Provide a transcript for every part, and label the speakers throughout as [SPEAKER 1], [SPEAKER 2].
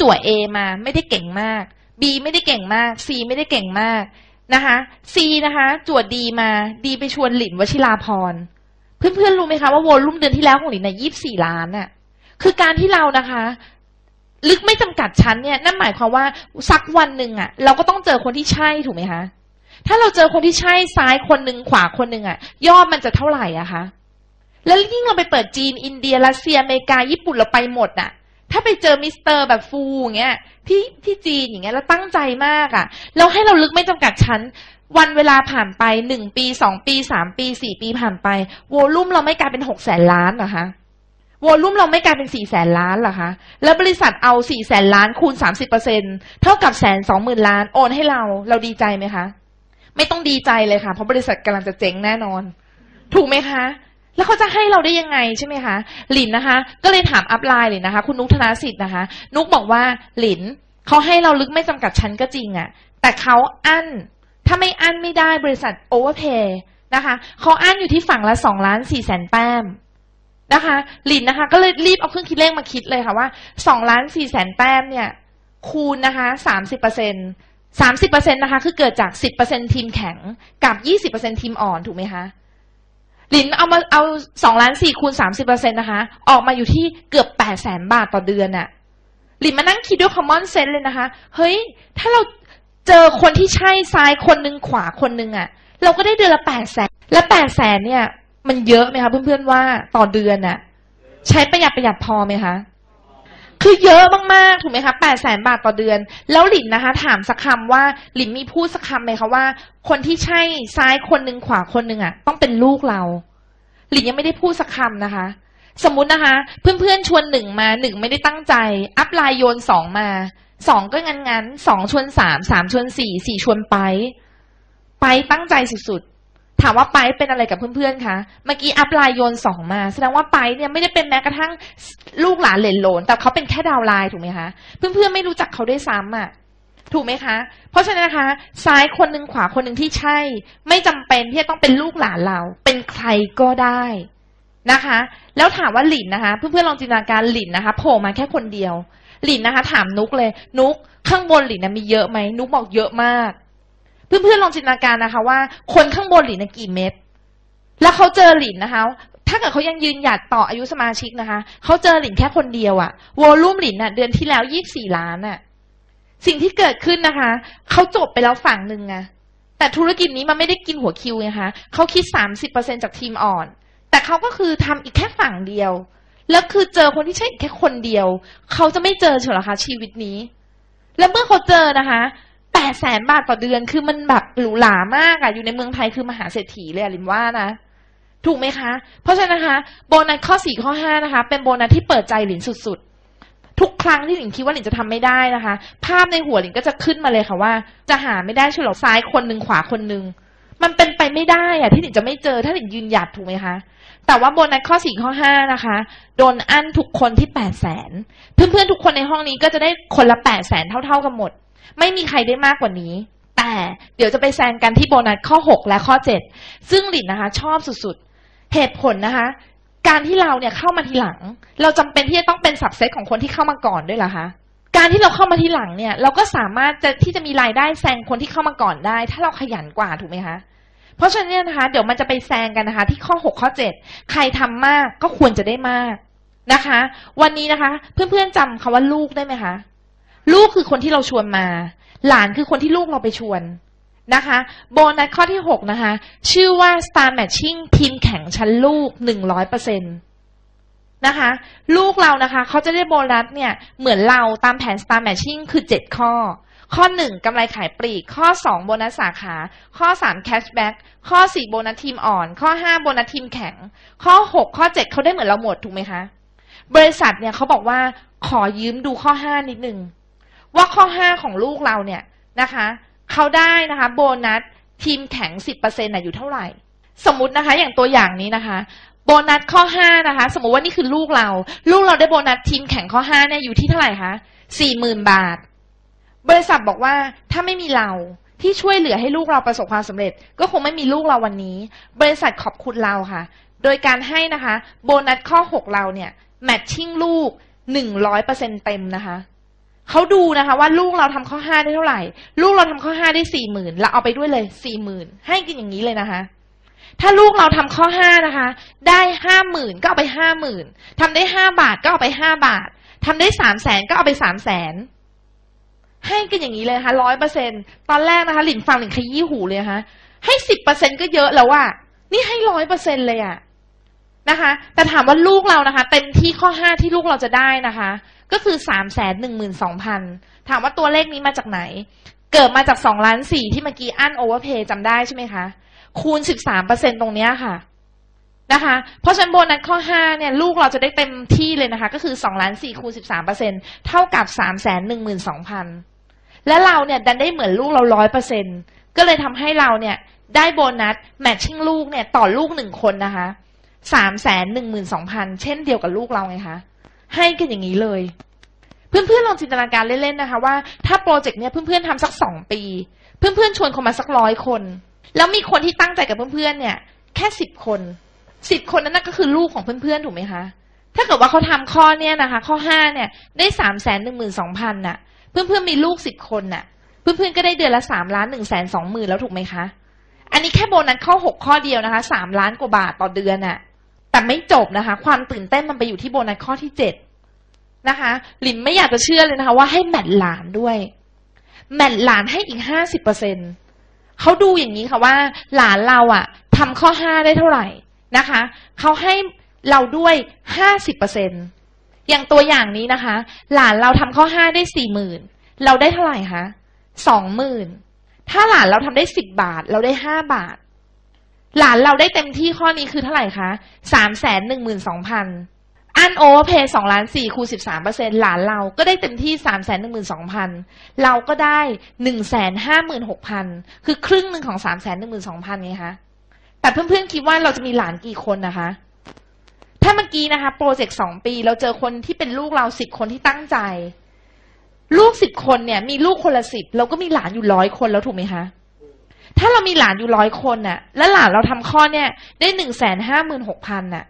[SPEAKER 1] จั่ว A มาไม่ได้เก่งมาก B ไม่ได้เก่งมาก C ไม่ได้เก่งมากนะคะ C นะคะ จั่ว D มา D ไปชวนหลินวชิราพรเพื่อนๆรู้ไหมคะว่าโวลุ่มเดือนที่แล้วของหลินน่ะยี่สี่ล้านน่ะคือการที่เรานะคะ ลึกไม่จำกัดชั้นเนี่ยนั่นหมายความว่าสักวันหนึ่งอะเราก็ต้องเจอคนที่ใช่ถูกไหมคะถ้าเราเจอคนที่ใช่ซ้ายคนหนึ่งขวาคนหนึ่งอะยอดมันจะเท่าไหร่อะคะแล้วยิ่งเราไปเปิดจีนอินเดียรัสเซียอเมริกาญี่ปุ่นเราไปหมดอะ ถ้าไปเจอมิสเตอร์แบบฟูอย่างเงี้ยที่ที่จีนอย่างเงี้ยแล้วตั้งใจมากอะแล้วให้เราลึกไม่จำกัดชั้น วันเวลาผ่านไปหนึ่งปีสองปีสามปีสี่ปีผ่านไปโวลุ่มเราไม่กลายเป็นหกแสนล้านเหรอคะวอลลุ่มเราไม่กลายเป็นสี่แสนล้านเหรอคะ แล้วบริษัทเอาสี่แสนล้านคูณสามสิบเปอร์เซ็นเท่ากับแสนสองหมื่นล้านโอนให้เรา เราดีใจไหมคะ ไม่ต้องดีใจเลยค่ะ เพราะบริษัทกำลังจะเจ๊งแน่นอน ถูกไหมคะ แล้วเขาจะให้เราได้ยังไงใช่ไหมคะหลินนะคะ ก็เลยถามอัพไลน์เลยนะคะ คุณนุกธนาสิทธิ์นะคะ นุกบอกว่าหลินเขาให้เราลึกไม่จำกัดชั้นก็จริงอะแต่เขาอั้นถ้าไม่อั้นไม่ได้บริษัทโอเวอร์เพย์นะคะเขาอั้นอยู่ที่ฝั่งละสองล้านสี่แสนแต้มนะคะหลินนะคะ ก็เลยรีบเอาเครื่องคิดเลขมาคิดเลยค่ะว่าสองล้านสี่แสนแต้มเนี่ย คูณนะคะสามสิบเปอร์เซ็นสามสิบเปอร์เซ็นนะคะ คือเกิดจากสิบเปอร์เซ็นทีมแข็งกับยี่สิบเปอร์เซ็นทีมอ่อนถูกไหมคะ หลินเอามาเอาสองล้านสี่คูณสามสิบเปอร์เซ็นนะคะ ออกมาอยู่ที่เกือบแปดแสนบาทต่อเดือนอะหลินมานั่งคิดด้วยคอมมอนเซนส์เลยนะคะ เฮ้ย ถ้าเราเจอคนที่ใช่ซ้ายคนหนึ่งขวาคนหนึ่งอะเราก็ได้เดือนละแปดแสนและแปดแสนเนี่ย มันเยอะไหมคะเพื่อนๆว่าต่อเดือนอะใช้ประหยัดประหยัดพอไหมคะ คือเยอะมากๆ ถูกไหมคะแปดแสนบาทต่อเดือน แล้วหลินนะคะ ถามสักคำว่าหลินมีพูดสักคำไหมคะว่า คนที่ใช่ซ้ายคนหนึ่งขวาคนหนึ่งอะต้องเป็นลูกเรา หลินยังไม่ได้พูดสักคำนะคะ สมมุตินะคะ เพื่อนๆชวนหนึ่งมาหนึ่งไม่ได้ตั้งใจ อัพไลน์โยนสองมาสองก็งั้นงั้นสองชวนสามสามชวนสี่สี่ชวนไป ไปตั้งใจสุด ถามว่าไปเป็นอะไรกับเพื่อนๆคะเมื่อกี้อัพไลน์โยนสองมา แสดงว่าไปเนี่ยไม่ได้เป็นแม้กระทั่งลูกหลานเหลนโหลนแต่เขาเป็นแค่ดาวไลน์ถูกไหมคะเพื่อนๆไม่รู้จักเขาด้วยซ้ำอะถูกไหมคะ เพราะฉะนั้นนะคะ ซ้ายคนหนึ่งขวาคนหนึ่งที่ใช่ ไม่จำเป็นที่จะต้องเป็นลูกหลานเรา เป็นใครก็ได้นะคะ แล้วถามว่าหลินนะคะ เพื่อนๆลองจินตนาการหลินนะคะโผล่มาแค่คนเดียวหลินนะคะ ถามนุกเลย นุกข้างบนหลินนะมีเยอะไหมนุกบอกเยอะมาก เพื่อนๆลองจินตนาการนะคะ ว่าคนข้างบนหลินนะกี่เม็ดแล้วเขาเจอหลินนะคะ ถ้าเกิดเขายังยืนหยัดต่ออายุสมาชิกนะคะเขาเจอหลินแค่คนเดียวอะวอลลุ่มหลินน่ะเดือนที่แล้วยี่สี่ล้านอะสิ่งที่เกิดขึ้นนะคะเขาจบไปแล้วฝั่งหนึ่งไงแต่ธุรกิจนี้มันไม่ได้กินหัวคิวไงคะเขาคิดสามสิบเปอร์เซ็นจากทีมอ่อน แต่เขาก็คือทำอีกแค่ฝั่งเดียว แล้วคือเจอคนที่ใช่อีกแค่คนเดียว เขาจะไม่เจอเฉยหรอคะชีวิตนี้ แล้วเมื่อเขาเจอนะคะ แปดแสนบาทต่อเดือนคือมันแบบหรูหรามากอะอยู่ในเมืองไทยคือมหาเศรษฐีเลยอะลิมว่านะ ถูกไหมคะ เพราะฉะนั้นนะคะโบนัสข้อสี่ข้อห้านะคะ เป็นโบนัสที่เปิดใจหลินสุดๆ ทุกครั้งที่หลินคิดว่าหลินจะทำไม่ได้นะคะ ภาพในหัวหลินก็จะขึ้นมาเลยค่ะว่า จะหาไม่ได้ใช่หรอซ้ายคนหนึ่งขวาคนหนึ่งมันเป็นไปไม่ได้อะที่หลินจะไม่เจอถ้าหลินยืนหยัดถูกไหมคะแต่ว่าโบนัสข้อสี่ข้อห้านะคะโดนอั้นทุกคนที่แปดแสนเพื่อนๆทุกคนในห้องนี้ก็จะได้คนละแปดแสนเท่า ๆกันหมด ไม่มีใครได้มากกว่านี้ แต่เดี๋ยวจะไปแซงกันที่โบนัสข้อ 6 และข้อ 7 ซึ่งหลินนะคะ ชอบสุดๆ เหตุผลนะคะ การที่เราเนี่ยเข้ามาทีหลัง เราจำเป็นที่จะต้องเป็นสับเซตของคนที่เข้ามาก่อนด้วยเหรอคะการที่เราเข้ามาทีหลังเนี่ย เราก็สามารถจะที่จะมีรายได้แซงคนที่เข้ามาก่อนได้ ถ้าเราขยันกว่าถูกไหมคะเพราะฉะนั้นนะคะ เดี๋ยวมันจะไปแซงกันนะคะ ที่ข้อ 6 ข้อ 7 ใครทำมากก็ควรจะได้มากนะคะ วันนี้นะคะ เพื่อนๆจำคำว่าลูกได้ไหมคะ ลูกคือคนที่เราชวนมา หลานคือคนที่ลูกเราไปชวนนะคะ โบนัสข้อที่ 6 นะคะ ชื่อว่า Star Matching ทีมแข่งชั้นลูก 100%นะคะ ลูกเรานะคะ เขาจะได้โบนัสเนี่ย เหมือนเราตามแผน Star Matching คือ 7 ข้อ ข้อ 1กำไรขายปลีก ข้อ 2 โบนัสสาขา ข้อ 3 cashback ข้อ 4 โบนัสทีมอ่อน ข้อ 5 โบนัสทีมแข็ง ข้อ 6 ข้อ 7 เขาได้เหมือนเราหมดถูกไหมคะ บริษัทเนี่ยเขาบอกว่าขอยืมดูข้อ 5 นิดนึง ว่าข้อ 5 ของลูกเราเนี่ยนะคะเขาได้นะคะโบนัสทีมแข็ง 10%น่ะอยู่เท่าไหร่ สมมตินะคะอย่างตัวอย่างนี้นะคะ โบนัสข้อ 5 นะคะ สมมติว่านี่คือลูกเรา ลูกเราได้โบนัสทีมแข็งข้อ 5 เนี่ยอยู่ที่เท่าไหร่คะ40,000 บาท บริษัทบอกว่าถ้าไม่มีเราที่ช่วยเหลือให้ลูกเราประสบความสำเร็จ ก็คงไม่มีลูกเราวันนี้ บริษัทขอบคุณเราค่ะ โดยการให้นะคะ โบนัสข้อ 6 เราเนี่ยแมทชิ่งลูก 100%เต็มนะคะ เขาดูนะคะว่าลูกเราทำข้อห้าได้เท่าไหร่ ลูกเราทำข้อห้าได้สี่หมื่นเราเอาไปด้วยเลยสี่หมื่นให้กินอย่างนี้เลยนะคะ ถ้าลูกเราทำข้อห้านะคะ ได้ห้าหมื่นก็เอาไปห้าหมื่นทำได้ห้าบาทก็เอาไปห้าบาททำได้สามแสนก็เอาไปสามแสน ให้กันอย่างนี้เลยนะคะร้อยเปอร์เซ็นตอนแรกนะคะหลินฟังหลินขยี้หูเลยนะคะ ให้สิบเปอร์เซ็นก็เยอะแล้วว่านี่ให้ร้อยเปอร์เซ็นเลยอะนะคะ แต่ถามว่าลูกเรานะคะ เต็มที่ข้อห้าที่ลูกเราจะได้นะคะ ก็คือสามแสนหนึ่งหมื่นสองพันถามว่าตัวเลขนี้มาจากไหน เกิดมาจากสองล้านสี่ที่เมื่อกี้อันโอเวอร์เพย์จำได้ใช่ไหมคะ คูณสิบสามเปอร์เซ็นตรงเนี้ยค่ะนะคะ เพราะฉะนั้นโบนัสข้อห้าเนี่ย ลูกเราจะได้เต็มที่เลยนะคะ ก็คือสองล้านสี่คูณสิบสามเปอร์เซ็นเท่ากับสามแสนหนึ่งหมื่นสองพันและเราเนี่ย ดันได้เหมือนลูกเราร้อยเปอร์เซ็นก็เลยทำให้เราเนี่ย ได้โบนัสแมทชิ่งลูกเนี่ย ต่อลูกหนึ่งคนนะคะสามแสนหนึ่งหมื่นสองพันเช่นเดียวกับลูกเราไงคะ ให้กันอย่างนี้เลย เพื่อนๆลองจินตนาการเล่นๆนะคะ ว่าถ้าโปรเจกต์เนี้ยเพื่อนๆทำสักสองปี เพื่อนๆชวนคนมาสักร้อยคน แล้วมีคนที่ตั้งใจกับเพื่อนๆเนี่ย แค่สิบคนสิบคนนั้นก็คือลูกของเพื่อนๆถูกไหมคะถ้าเกิดว่าเขาทำข้อเนี่ยนะคะ ข้อห้าเนี่ยได้สามแสนหนึ่งหมื่นสองพันน่ะ เพื่อนๆมีลูกสิบคนน่ะ เพื่อนๆก็ได้เดือนละสามล้านหนึ่งแสนสองหมื่นแล้วถูกไหมคะอันนี้แค่โบนัสข้อหกข้อเดียวนะคะสามล้านกว่าบาทต่อเดือนน่ะ แต่ไม่จบนะคะ ความตื่นเต้นมันไปอยู่ที่โบนัสข้อที่เจ็ดนะคะหลินไม่อยากจะเชื่อเลยนะคะ ว่าให้แมทหลานด้วย แมทหลานให้อีกห้าสิบเปอร์เซ็นเขาดูอย่างนี้ค่ะว่า หลานเราอะทำข้อห้าได้เท่าไหร่นะคะเขาให้เราด้วยห้าสิบเปอร์เซ็นอย่างตัวอย่างนี้นะคะ หลานเราทำข้อห้าได้สี่หมื่นเราได้เท่าไหร่คะสองหมื่นถ้าหลานเราทำได้สิบบาท เราได้ห้าบาท หลานเราได้เต็มที่ข้อนี้คือเท่าไหร่คะสามแสนหนึ่งหมื่นสองพันอันโอเวอร์เพย์สองล้านสี่คูณสิบสามเปอร์เซ็นหลานเราก็ได้เต็มที่สามแสนหนึ่งหมื่นสองพันเราก็ได้หนึ่งแสนห้าหมื่นหกพันคือครึ่งหนึ่งของสามแสนหนึ่งหมื่นสองพันไงคะ แต่เพื่อนๆคิดว่าเราจะมีหลานกี่คนนะคะ ถ้าเมื่อกี้นะคะโปรเจกต์สองปีเราเจอคนที่เป็นลูกเราสิบคนที่ตั้งใจ ลูกสิบคนเนี่ย มีลูกคนละสิบเราก็มีหลานอยู่ร้อยคนแล้วถูกไหมคะ ถ้าเรามีหลานอยู่ร้อยคนน่ะ แล้วหลานเราทำข้อเนี่ย ได้หนึ่งแสนห้าหมื่นหกพันน่ะ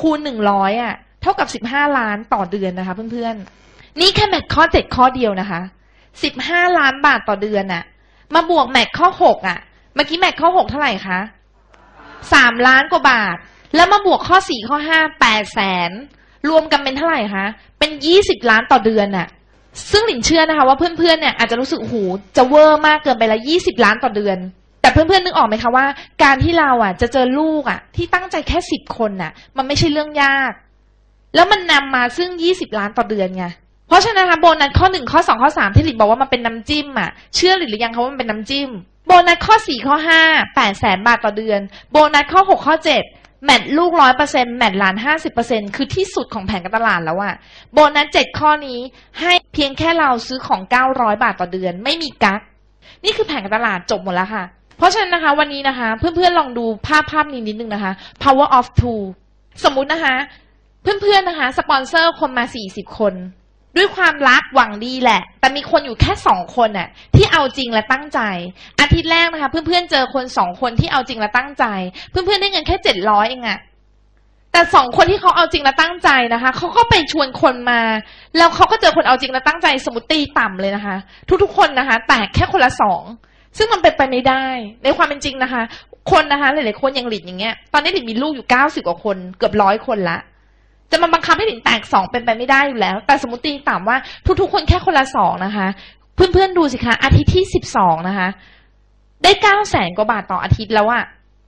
[SPEAKER 1] คูณหนึ่งร้อยอะ เท่ากับสิบห้าล้านต่อเดือนนะคะ เพื่อนๆ นี่แค่แมทข้อเจ็ดข้อเดียวนะคะสิบห้าล้านบาทต่อเดือนน่ะ มาบวกแมทข้อหกอะ เมื่อกี้แมทข้อหกเท่าไหร่คะสามล้านกว่าบาท แล้วมาบวกข้อสี่ข้อห้าแปดแสนรวมกันเป็นเท่าไหร่คะ เป็นยี่สิบล้านต่อเดือนน่ะ ซึ่งหลินเชื่อนะคะว่าเพื่อนๆเนี่ยอาจจะรู้สึกหูจะเวอร์มากเกินไปละยี่สิบล้านต่อเดือน แต่เพื่อนๆนึกออกไหมคะว่า การที่เราอะจะเจอลูกอะ ที่ตั้งใจแค่สิบคนน่ะ มันไม่ใช่เรื่องยาก แล้วมันนำมาซึ่งยี่สิบล้านต่อเดือนไงเพราะฉะนั้นนะคะโบนัสข้อหนึ่งข้อสองข้อสามที่หลินบอกว่ามันเป็นน้ำจิ้มอะเชื่อหลินหรือยังคะว่ามันเป็นน้ำจิ้ม โบนัสข้อสี่ข้อห้าแปดแสนบาทต่อเดือน โบนัสข้อหกข้อเจ็ด แมทลูกร้อยเปอร์เซ็นต์แมทล้านห้าสิบเปอร์เซ็นต์คือที่สุดของแผนการตลาดแล้วอะโบนัสเจ็ดข้อนี้ให้เพียงแค่เราซื้อของเก้าร้อยบาทต่อเดือน ไม่มีกักนี่คือแผนการตลาดจบหมดแล้วค่ะ เพราะฉะนั้นนะคะวันนี้นะคะ เพื่อนๆลองดูภาพภาพนี้นิดนึงนะคะ power of two สมมุตินะคะ เพื่อนๆนะคะ สปอนเซอร์คนมาสี่สิบคน ด้วยความรักหวังดีแหละ แต่มีคนอยู่แค่สองคนน่ะ ที่เอาจริงและตั้งใจ อาทิตย์แรกนะคะ เพื่อนๆเจอคนสองคนที่เอาจริงและตั้งใจ เพื่อนๆได้เงินแค่เจ็ดร้อยเองอะแต่สองคนที่เขาเอาจริงและตั้งใจนะคะเขาก็ไปชวนคนมา แล้วเขาก็เจอคนเอาจริงและตั้งใจ สมมติตีต่ำเลยนะคะ ทุกๆคนนะคะ แตกแค่คนละสองซึ่งมันเป็นไปไม่ได้ ในความเป็นจริงนะคะ คนนะคะหลายๆคนอย่างหลินอย่างเงี้ย ตอนนี้หลินมีลูกอยู่เก้าสิบกว่าคน เกือบร้อยคนละ จะมาบังคับให้หลินแตกสองเป็นไปไม่ได้อยู่แล้ว แต่สมมติตีต่ำว่าทุกๆคนแค่คนละสองนะคะ เพื่อนๆดูสิคะอาทิตย์ที่สิบสองนะคะ ได้เก้าแสนกว่าบาทต่ออาทิตย์แล้วอะ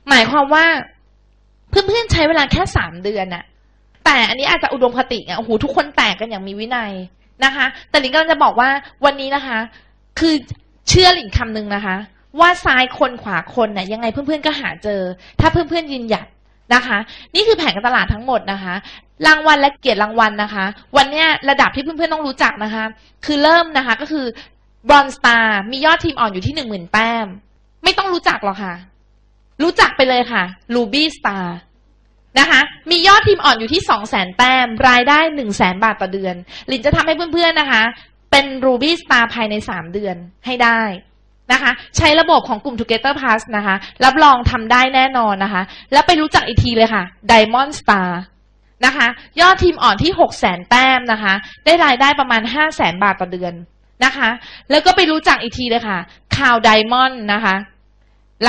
[SPEAKER 1] หมายความว่า เพื่อนๆใช้เวลาแค่สามเดือนน่ะแต่อันนี้อาจจะอุดมคติไงโอ้โหทุกคนแตกกันอย่างมีวินัยนะคะ แต่หลินกำลังจะบอกว่าวันนี้นะคะ คือเชื่อหลินคำหนึ่งนะคะ ว่าซ้ายคนขวาคนน่ะยังไงเพื่อนๆก็หาเจอ ถ้าเพื่อนๆยืนหยัดนะคะ นี่คือแผนการตลาดทั้งหมดนะคะ รางวัลและเกียรติรางวัลนะคะ วันนี้ระดับที่เพื่อนๆต้องรู้จักนะคะ คือเริ่มนะคะก็คือบรอนสตาร์มียอดทีมอ่อนอยู่ที่หนึ่งหมื่นแต้ม ไม่ต้องรู้จักหรอกค่ะ รู้จักไปเลยค่ะ Ruby Star นะคะ มียอดทีมอ่อนอยู่ที่สองแสนแต้ม รายได้หนึ่งแสนบาทต่อเดือน ลินจะทำให้เพื่อนๆนะคะ เป็น Ruby Star ภายในสามเดือนให้ได้นะคะ ใช้ระบบของกลุ่ม Together Plus นะคะ รับรองทำได้แน่นอนนะคะ แล้วไปรู้จักอีกทีเลยค่ะ Diamond Star นะคะ ยอดทีมอ่อนที่หกแสนแต้มนะคะ ได้รายได้ประมาณห้าแสนบาทต่อเดือนนะคะ แล้วก็ไปรู้จักอีกทีเลยค่ะข่าวไดมอนด์นะคะ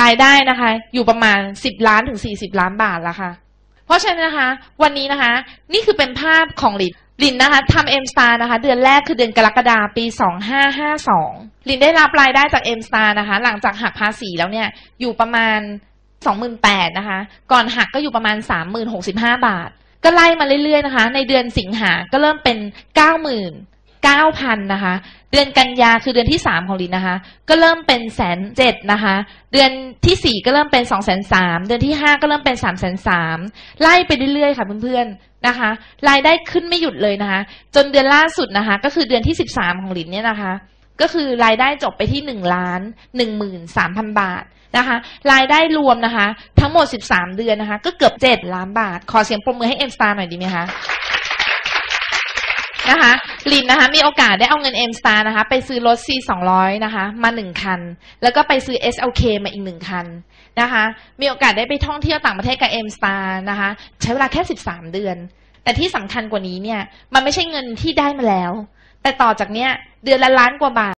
[SPEAKER 1] รายได้นะคะ อยู่ประมาณสิบล้านถึงสี่สิบล้านบาทล้วค่ะ เพราะฉะนั้นนะคะ วันนี้นะคะ นี่คือเป็นภาพของลินลินนะคะทำเอ็มสตาร์นะคะ เดือนแรกคือเดือนกรกฎาปีสองห้าห้าสองลินได้รับรายได้จากเอ็มสตาร์นะคะ หลังจากหักภาษีแล้วเนี่ย อยู่ประมาณสองหมื่นแปดนะคะ ก่อนหักก็อยู่ประมาณสามหมื่นหกสิบห้าบาท ก็ไล่มาเรื่อยๆนะคะ ในเดือนสิงหาก็เริ่มเป็นเก้าหมื่นเก้าพันนะคะ เดือนกันยาคือเดือนที่สามของลินนะคะ ก็เริ่มเป็นแสนเจ็ดนะคะ เดือนที่สี่ก็เริ่มเป็นสองแสนสามเดือนที่ห้าก็เริ่มเป็นสามแสนสามไล่ไปเรื่อยๆค่ะเพื่อนๆนะคะ รายได้ขึ้นไม่หยุดเลยนะคะ จนเดือนล่าสุดนะคะ ก็คือเดือนที่สิบสามของลินเนี่ยนะคะ ก็คือรายได้จบไปที่หนึ่งล้านหนึ่งหมื่นสามพันบาท นะคะรายได้รวมนะคะ ทั้งหมดสิบสามเดือนนะคะ ก็เกือบเจ็ดล้านบาท ขอเสียงปรบมือให้เอ็มสตาร์หน่อยดีไหมคะนะคะลินนะคะมีโอกาสได้เอาเงิน M Star นะคะ ไปซื้อรถ C 200นะคะ มาหนึ่งคัน แล้วก็ไปซื้อ SLK มาอีกหนึ่งคันนะคะ มีโอกาสได้ไปท่องเที่ยวต่างประเทศกับ M Star นะคะ ใช้เวลาแค่ 13 เดือน แต่ที่สำคัญกว่านี้เนี่ย มันไม่ใช่เงินที่ได้มาแล้ว แต่ต่อจากเนี้ยเดือนละล้านกว่าบาท